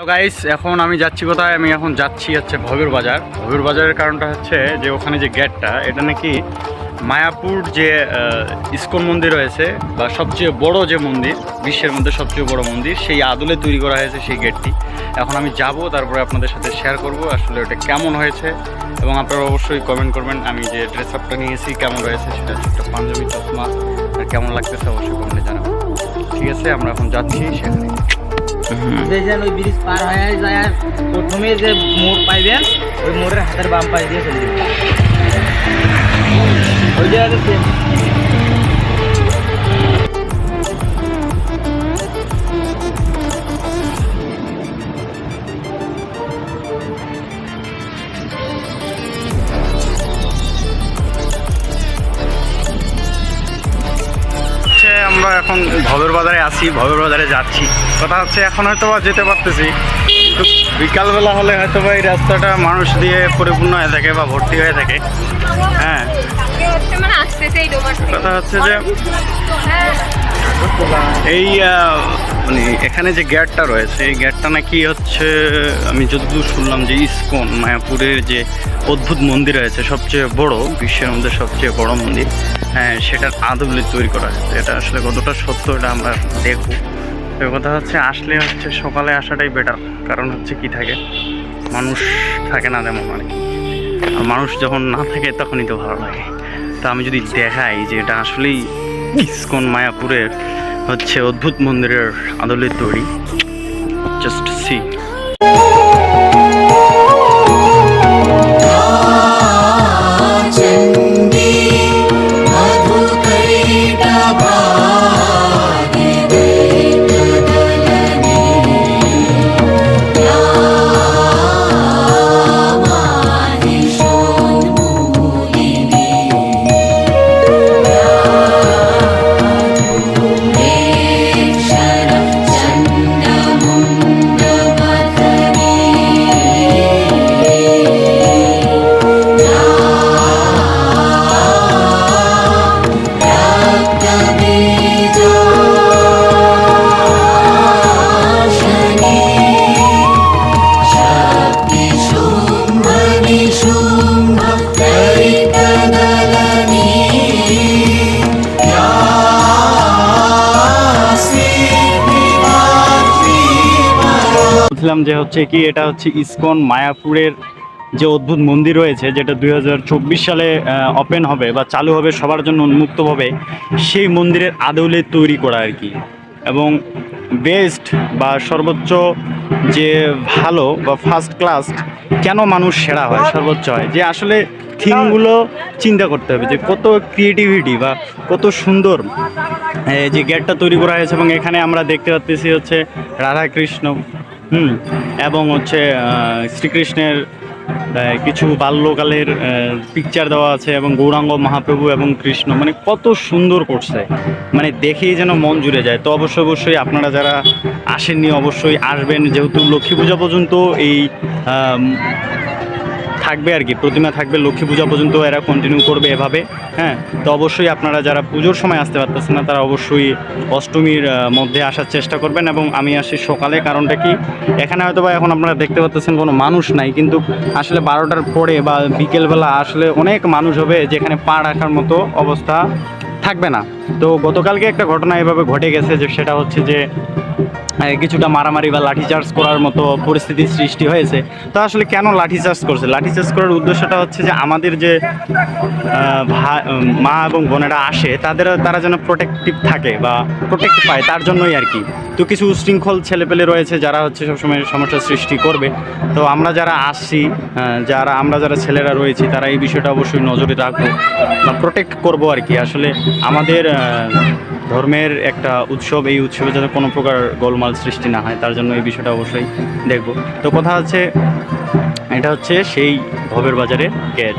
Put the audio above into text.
Guys এখন আমি যাচ্ছি কোথায়? আমি এখন যাচ্ছি হচ্ছে ভবের বাজার। ভবের বাজারের কারণটা হচ্ছে যে ওখানে যে গেটটা এটা নাকি মায়াপুর যে ইস্কন মন্দির রয়েছে বা সবচেয়ে বড় যে মন্দির, বিশ্বের মধ্যে সবচেয়ে বড় মন্দির, সেই আদলে তৈরি করা হয়েছে সেই গেটটি এখন আমি যাব, তারপরে আপনাদের সাথে শেয়ার করব আসলে ওটা কেমন হয়েছে এবং আপনারা অবশ্যই কমেন্ট করবেন, আমি যে ড্রেস আপটা নিয়েছি কেমন রয়েছে সেটা একটা পাঞ্জাবি চশমা কেমন লাগতেছে অবশ্যই কমেন্টে জানাব ঠিক আছে, আমরা এখন যাচ্ছি সেখানে। যে যেন ওই ব্রিজ পার হয়ে যায় আর প্রথমে যে মোড় পাইবেন ওই মোড়ের হাতের বাম পাশ দিয়ে চলে যাবেন এখন ভবের বাজারে আছি ভবের বাজারে যাচ্ছি। কথা হচ্ছে এখন হয়তো বা যেতে পারতেছি। বিকালবেলা হলে হয়তো বা এই রাস্তাটা মানুষ দিয়ে পরিপূর্ণ হয়ে থাকে বা ভর্তি হয়ে থাকে। হ্যাঁ। থেকে। কথা হচ্ছে যে হ্যাঁ। এই মানে এখানে যে গেটটা রয়েছে, এই গেটটা নাকি হচ্ছে, আমি যতদূর শুনলাম যে ইস্কন মায়াপুরের যে অদ্ভুত মন্দির রয়েছে, সবচেয়ে বড়, বিশ্বের মধ্যে সবচেয়ে বড় মন্দির হ্যাঁ সেটার আদবলে তৈরি করা হয়েছে। এটা আসলে কতটা সত্য, এটা আমরা দেখব। তো কথা হচ্ছে, আসলে হচ্ছে সকালে আসাটাই বেটার কারণ হচ্ছে কি থাকে, মানুষ থাকে না তেমন আর কি। মানুষ যখন না থাকে, তখনই তো ভালো লাগে। তো আমি যদি দেখাই যে এটা আসলেই ইস্কন মায়াপুরের হচ্ছে অদ্ভুত মন্দিরের আদলের তৈরি। জাস্ট সি বলছিলাম যে হচ্ছে কি, এটা হচ্ছে ইসকন মায়াপুরের যে অদ্ভুত মন্দির রয়েছে, যেটা দুই হাজার চব্বিশ সালে ওপেন হবে বা চালু হবে, সবার জন্য উন্মুক্তভাবে সেই মন্দিরের আদলে তৈরি করা আর কি। এবং বেস্ট বা সর্বোচ্চ যে ভালো বা ফার্স্ট ক্লাস কেন মানুষ সেরা হয়, সর্বোচ্চ হয়? যে আসলে থিমগুলো চিন্তা করতে হবে, যে কত ক্রিয়েটিভিটি বা কত সুন্দর যে গেটটা তৈরি করা হয়েছে এবং এখানে আমরা দেখতে পাচ্ছি হচ্ছে রাধা কৃষ্ণ হুম, এবং হচ্ছে শ্রীকৃষ্ণের কিছু বাল্যকালের পিকচার দেওয়া আছে, এবং গৌরাঙ্গ মহাপ্রভু এবং কৃষ্ণ মানে কত সুন্দর করছে। মানে দেখেই যেন মন জুড়ে যায়। তো অবশ্যই অবশ্যই আপনারা যারা আসেননি, অবশ্যই আসবেন। যেহেতু লক্ষ্মী পূজা পর্যন্ত এই থাকবে আর কি, প্রতিমা থাকবে, লক্ষ্মী পূজা পর্যন্ত এরা কন্টিনিউ করবে এভাবে হ্যাঁ? তো অবশ্যই আপনারা যারা পুজোর সময় আসতে পারতেছেন না, তারা অবশ্যই অষ্টমীর মধ্যে আসার চেষ্টা করবেন এবং আমি আসি সকালে, কারণটা কি? এখানে হয়তো বা এখন আপনারা দেখতে পাচ্ছেন কোনো মানুষ নাই, কিন্তু আসলে বারোটার পরে বা বিকেলবেলা আসলে অনেক মানুষ হবে যেখানে পা রাখার মতো অবস্থা থাকবে না। তো গতকালকে একটা ঘটনা এভাবে ঘটে গেছে যে সেটা হচ্ছে যে কিছুটা মারামারি বা লাঠিচার্জ করার মতো পরিস্থিতির সৃষ্টি হয়েছে। তো আসলে কেন লাঠিচার্জ করছে? লাঠিচার্জ করার উদ্দেশ্যটা হচ্ছে যে আমাদের যে মা এবং বোনেরা আসে, তাদের, তারা যেন প্রোটেক্টিভ থাকে বা প্রোটেক্ট পায়, তার জন্যই আর কি। তো কিছু উশৃঙ্খল ছেলেপেলে রয়েছে যারা হচ্ছে সবসময় সমস্যার সৃষ্টি করবে। তো আমরা যারা আসছি যারা, আমরা যারা ছেলেরা রয়েছি, তারা এই বিষয়টা অবশ্যই নজরে রাখব বা প্রোটেক্ট করব আর কি। আসলে আমাদের ধর্মের একটা উৎসব, এই উৎসবে যাতে কোনো প্রকার গোলমাল সৃষ্টি না হয়, তার জন্য এই বিষয়টা অবশ্যই দেখব। তো কথা আছে, এটা হচ্ছে সেই ভবের বাজারের গেট